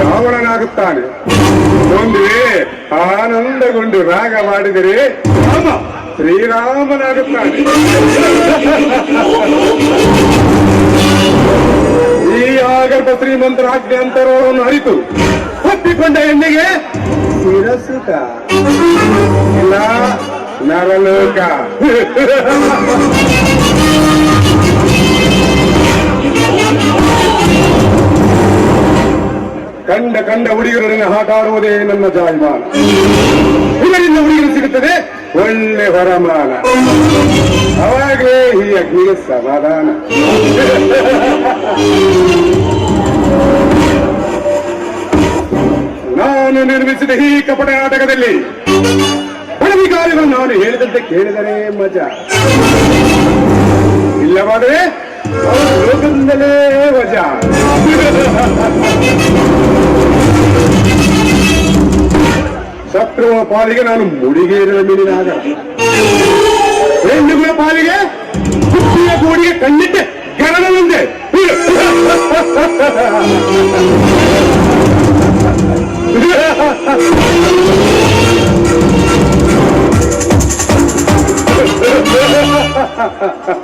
ರಾವಣನಾಗುತ್ತಾನೆ. ಒಂದೇ ಆನಂದಗೊಂಡು ರಾಗ ಮಾಡಿದರೆ ರಾಮ, ಶ್ರೀರಾಮನಾಗುತ್ತಾನೆ. ಈ ಆಗರ್ಭ ಶ್ರೀಮಂತರ ಆಜ್ಞಾಂತರವನ್ನು ಅರಿತು ಒಪ್ಪಿಕೊಂಡ ಹೆಣ್ಣಿಗೆ ಶಿರಸುತ. ಇಲ್ಲ, ನರಲೋಕ. ಕಂಡ ಕಂಡ ಹುಡುಗರೊಡನೆ ಆಟ ನನ್ನ ಜಾಯಮಾನ. ಇದರಿಂದ ಹುಡುಗರು ಸಿಗುತ್ತದೆ ಒಳ್ಳೆ ವರಮಾನ. ಅವಾಗಲೇ ಈ ಅಗ್ನಿಗೆ ಸಮಾಧಾನ. ನಾನು ನಿರ್ಮಿಸಿದ ಈ ಕಪಟ ನಾಟಕದಲ್ಲಿ ಅಧಿಕಾರಿಗಳು ನಾನು ಹೇಳಿದಂತೆ ಕೇಳಿದರೆ ಮಜಾ. ಇಲ್ಲವಾದರೆ ಲೋಕದಿಂದಲೇ ವಜಾ ಪಾಲಿಗೆ ನಾನು ಮುಡಿಗೇರಿನ ಮೀನಿನಾಗ ಹೆಣ್ಣುಗಳ ಪಾಲಿಗೆ ಹುಟ್ಟಿಯ ಗೂಡಿಗೆ ಕಣ್ಣಿಟ್ಟೆ ಕೆರಳಲುಂದೆ ha ha ha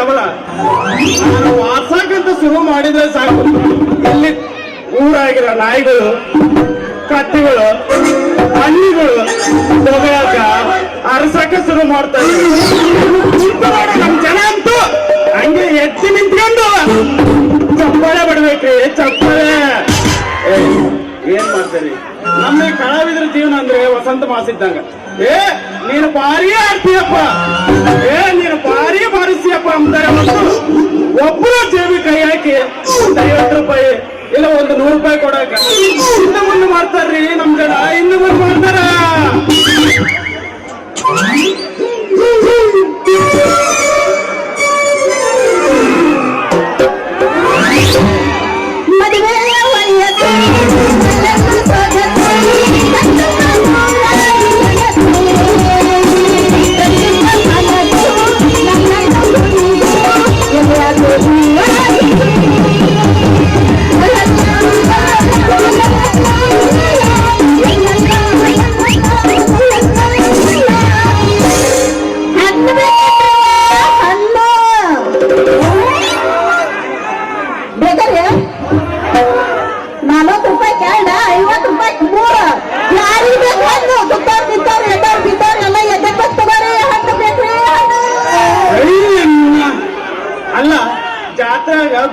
ತಬಲ ನಾನು ವಾರ್ಸಕ್ಕಂತ ಶುರು ಮಾಡಿದ್ರೆ ಸಾಕು. ಇಲ್ಲಿ ಊರಾಗಿರೋ ನಾಯಿಗಳು, ಕತ್ತಿಗಳು ಹಳ್ಳಿಗಳು ತೊಗೊಳಕ ಅರಸಾಕ ಶುರು ಮಾಡ್ತಾರೆ ನಮ್ ಜನ ಅಂತೂ ಹಂಗೆ ಎತ್ತಿ ನಿಂತ್ಕೊಂಡು ಚಪ್ಪಾಳೆ ಬಿಡ್ಬೇಕ್ರಿ, ಚಪ್ಪಾಳೆ. ಏನ್ ಮಾಡ್ತೀರಿ? ನಮ್ಮ ಕಲಾವಿದ್ರ ಜೀವನ ಅಂದ್ರೆ ವಸಂತ ಮಾಸ ಇದ್ದಂಗ. ಏ, ನೀನು ಭಾರಿ ಆಡ್ತೀಯಪ್ಪ. ಏ, ನೀನು ಬಾರಿಸ್ತೀಯಪ್ಪ ಅಂತಾರೆ ಜೇಬಿ ಕೈ ಹಾಕಿ ಐವತ್ತು ರೂಪಾಯಿ ಇಲ್ಲ ಒಂದು ನೂರು ರೂಪಾಯಿ ಕೊಡಕ ಇನ್ನ ಮುಂದೆ ಮಾಡ್ತಾರ್ರಿ ನಮ್ ಜನ ಇನ್ನ ಮುಂದೆ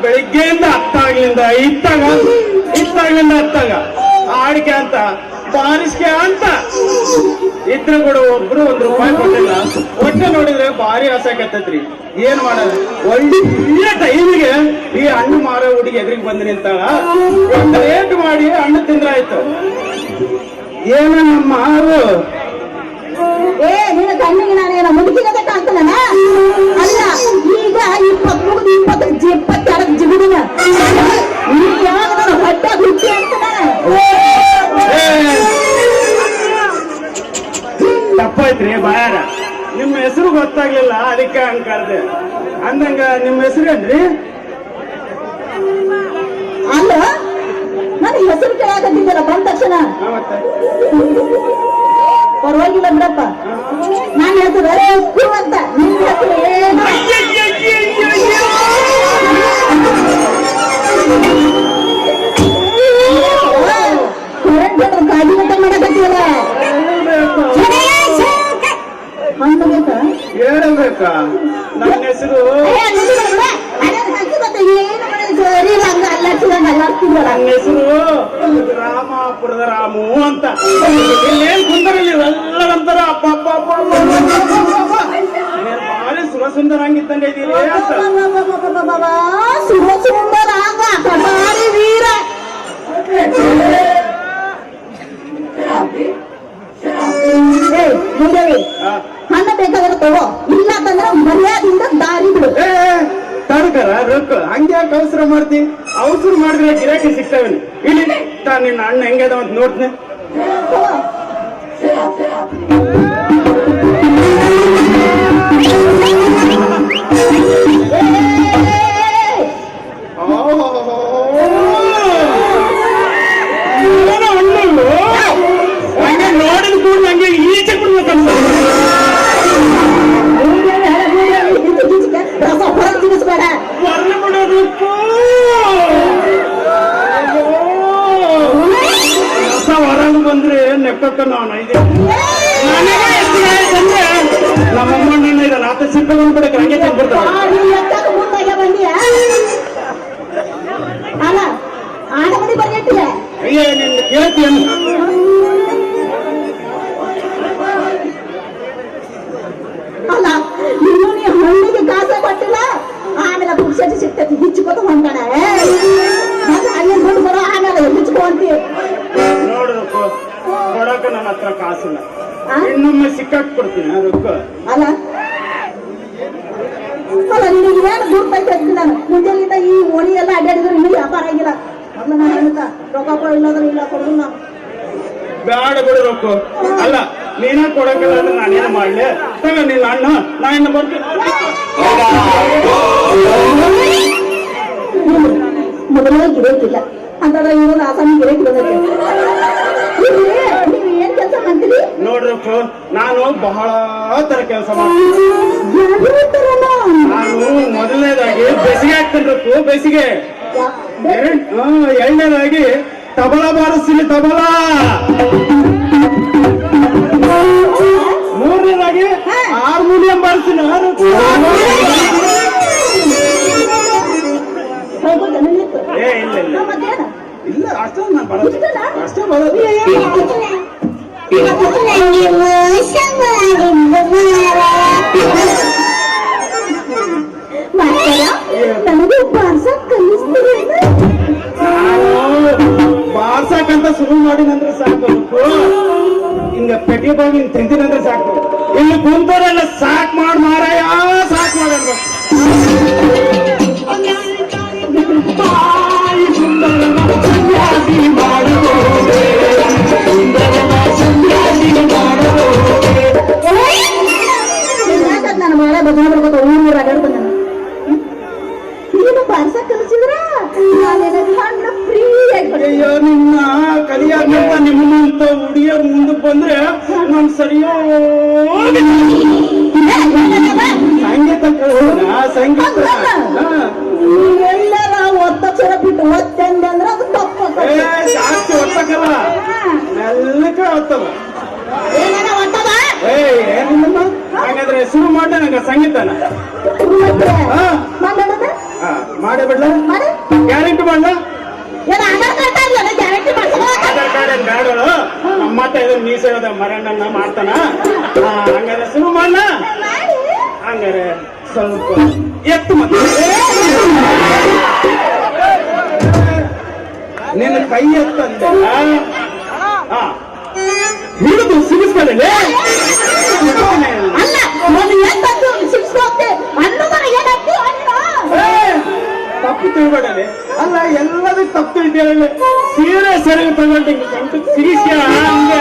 ಬೆಳಿಗ್ಗೆಯಿಂದ ಹತ್ತಾಗ್ಲಿಂದ ಇತ್ತಾಗ ಇತ್ತಾಗ್ಲಿಂದ ಹತ್ತಾಗ ಆಡಿಕೆ ಅಂತ, ಬಾರಿಸ್ಕೆ ಅಂತ. ಇದ್ರ ಕೂಡ ಒಬ್ರು ಒಂದ್ ರೂಪಾಯಿ ಕೊಟ್ಟಿಲ್ಲ. ಒಟ್ಟೆ ನೋಡಿದ್ರೆ ಭಾರಿ ಆಸೆ ಕತ್ತೈತ್ರಿ ಏನ್ ಮಾಡೋದು? ಒಳ್ಳೆ ಟೈಮಿಗೆ ಈ ಹಣ್ಣು ಮಾರೋ ಹುಡುಗಿ ಎದ್ರಿಗೆ ಬಂದ್ ನಿಂತಾಳ. ಒಂದ್ ರೇಟ್ ಮಾಡಿ ಹಣ್ಣು ತಿಂದ್ರಾಯ್ತು. ಏನು ನಮ್ಮ ಮಾರು ನಿಮ್ಮ ಹೆಸರೇನ್ರಿ ಅಲ್ಲ ನಾನು ಹೆಸರು ಕೇಳಾಕತ್ತಿದ್ದಲ್ಲ ಬಂದ ತಕ್ಷಣ. ಪರವಾಗಿಲ್ಲ ಬಿಡಪ್ಪ. ನನ್ನ ಹೆಸರು ಉಪ್ಪು ಅಂತ. ನಿನ್ನ ಹೆಸರು ಏನು ಗಾಡಿ ಊಟ ಮಾಡಕತ್ತೀವಲ್ಲ. ಹಣ್ಣು ಬೇಕಾ ಹೇಳ್ಬೇಕಾ? ಭಾರಿ ಸುರಸುಂದರ ಹಂಗಿದ್ದಂಗೆ ಇದೀರಿ ಅಂತ ಸುರ ಸುಂದರ ಆಗ ವೀರ. ಮುಂದೇವಿ ಹಣ ಬೇಕಾದ್ರೆ ತಗೋ. ಇಲ್ಲ ಅಂತಂದ್ರೆ ಮರ್ಯಾದಿಂದ ದಾರಿ ಬಿಡು. ತಡ್ಕರ ರೊಕ್ಕ. ಹಂಗೆ ಅವಸರ ಮಾಡ್ತಿ? ಅವಸರ ಮಾಡಿದ್ರೆ ಗಿರಾಕಿ ಸಿಗ್ತಾವೆ ಇಲ್ಲಿ ನಿನ್ನ ಅಣ್ಣ ಹೆಂಗದ ಅಂತ ನೋಡ್ತೀನಿ. ನಂಗೆ ಈಚೆ ಬಿಡ್ಬೇಕಂತ ಮುಂದೇವಿ ಹಳೆ ಮುಂದೇವಿ ಹಿಂದೆ ಗಿಚ್ಕ, ರಸ ಹೊರಗೆ ತಿನ್ನಿಸ್ಬೇಡ ಬರ್ಲಿ ಬಿಡೋದಕ್ಕೂ ರಸ ಹೊರಗೆ ಬಂದ್ರೆ ನೆಕ್ಕಕ್ಕ ನಾನು ಇದೆ ನನಗೆ ಎಷ್ಟು ಆಯ್ತಂದ್ರೆ ನಮ್ಮಮ್ಮ ನನ್ನ ಇದೆ ರಾತ್ರಿ ಸಿಕ್ಕ ಬಂದ್ಬಿಡಕ್ಕೆ ಹಂಗೆ ತಿನ್ಬಿಡ್ತಾರೆ ಆ, ನೀನ್ ಎತ್ತಕ್ಕೆ ಮುಂದಾಗೆ ಬಂದಿಯ ಅಲ್ಲ ಆಡ ಮನೆ ಬರ್ಗೆಟ್ಟಿಯ ಅಯ್ಯ ನಿನ್ನ ಕೇಳ್ತೀನಿ ಹತ್ರ ಕಾಸಿಲ್ಲ? ಇನ್ನೊಮ್ಮೆ ಸಿಕ್ಕಾಕ್ ಕೊಡ್ತೀನಿ ಅದಕ್ಕೆ. ಅಲ್ಲ? ಅಲ್ಲ ನಿನಗೆ ಏನು ನಾನು ಮುಂಜಾನೆಯಿಂದ ಈ ಓಣಿ ಎಲ್ಲ ಅಡ್ಡಾಡಿದ್ರೆ ಇನ್ನೂ ವ್ಯಾಪಾರ ಆಗಿಲ್ಲ. ಮೊದ್ಲು ನಾನು ಹೇಳ್ತಾ ರೊಕ್ಕ ಕೊಡ ಇಲ್ಲದ್ರೆ ಇಲ್ಲ ಕೊಡೋದು ಬೇಡ ಬ್ಯಾಡ ರೊಕ್ಕ. ಅಲ್ಲ ನೀನೇ ಕೊಡಕ್ಕಿಲ್ಲ ಅಂದ್ರೆ ನಾನೇನು ಮಾಡ್ಲಿ? ತಗ ನಿನ್ನ ಅಣ್ಣ ನಾ ಇನ್ನು ಬರ್ತೀನಿ. ಮೊದಲೇ ಗಿರೇಕಿಲ್ಲ ಅಂತಂದ್ರೆ ಇವನು ಆಸಾಮಿ ಗಿರೇಕಿ ಬಂದೈತೆ. ಮಾಡ್ತೀರಿ ನೋಡ್ರಪ್ಪ ನಾನು ಬಹಳ ತರ ಕೆಲಸ ಮಾಡ್ತೀನಿ? ನಾನು ಮೊದಲನೇದಾಗಿ ಬೇಸಿಗೆ ಹಾಕ್ತೇನ್ರಪ್ಪು ಬೇಸಿಗೆ. ಎರಡನೇದಾಗಿ ತಬಲ ಬಾರಿಸ್ತೀನಿ ತಬಲ. ಮೂರನೇದಾಗಿ ಹಾರ್ಮೋನಿಯಂ ಬಾರಿಸ್ತೀನಿ ಇಲ್ಲ ಇಲ್ಲ? ಇಲ್ಲ ಅಷ್ಟೊಂದು ನಾನು ಬರೋದು ಅಷ್ಟೇ ಬರೋದು. ಮಾಸ್ತರ, ನನಗೆ ಬಾರ್ಸಕ್ ಕಲಿಸ್ತೀರಿ ನಾನು ಬಾರ್ಸಕ್ಕಂತ ಶುರು ಮಾಡಿನಂದ್ರೆ ಸಾಕು ಹಿಂಗ ಪೆಟ್ಟಿ ಬಾಗಿ ತಿಂತೀನಂದ್ರೆ ಸಾಕು ಇಲ್ಲಿ ಕುಂತರೆಲ್ಲ ಸಾಕ್ ಸಂಗೀತನ. ಮಾಡೇ ಬಿಡ್ಲ. ಗ್ಯಾರಂಟಿ ಮಾಡ್ಲ ಆಧಾರ್ ಕಾರ್ಡ್ ಏನ್ ಇದನ್ನ ಮೀಸದ ಮರಣ್ಣನ ಮಾಡ್ತಾನ. ಹಂಗಾರೆ ಶುರು ಮಾಡ್ಲ. ಮಾಡಿ. ಹಂಗಾರೆ ಸ್ವಲ್ಪ ಎತ್ತು ಮತ್ತೆ. ನಿನ್ನ ಕೈ ಎತ್ತಂದೆ ಹಿಡಿದು ಸಿಗಿಸ್ಕೊಳ್ಳಿ ಎಲ್ಲದಕ್ಕೆ ಸೀರೆ ಸರಿ ತಗೊಂಡು ಹಿಂಗೆ ಸಿಗಿಸ್ಯ ಹಂಗ?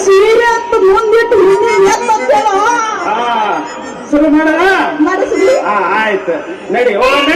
ಸೀರೆ ಅಂತ ಮುಂದಿಟ್ಟು ಮಾಡಿಸಿದ್ವಿ ಹಾ ಆಯ್ತು. ನಡಿ ಮಾಡ